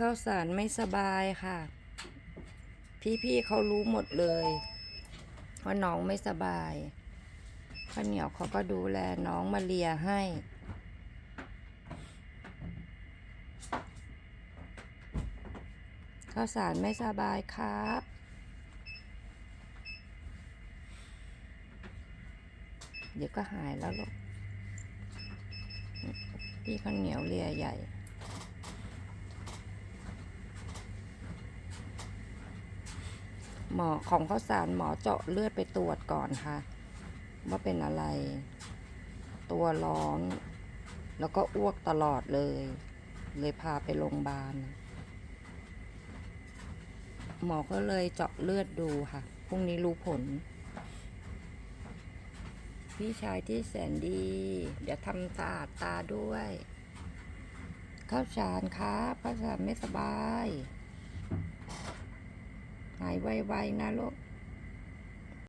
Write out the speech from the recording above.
ข้าวสารไม่สบายค่ะ พี่ๆเขารู้หมดเลยว่าน้องไม่สบายข้าวเหนียวเขาก็ดูแลน้องมาเลียให้ ข้าวสารไม่สบายครับเดี๋ยวก็หายแล้วลูกพี่ข้าวเหนียวเลียใหญ่ หมอของข้าวสารหมอเจาะเลือดไปตรวจก่อนค่ะ ว่าเป็นอะไร ตัวร้อน แล้วก็อ้วกตลอดเลย เลยพาไปโรงพยาบาล หมอก็เลยเจาะเลือดดูค่ะ พรุ่งนี้รู้ผล พี่ชายที่แสนดี เดี๋ยวทำตาอาดตาด้วย ข้าวสารครับข้าวสารไม่สบาย หายไวๆนะลูก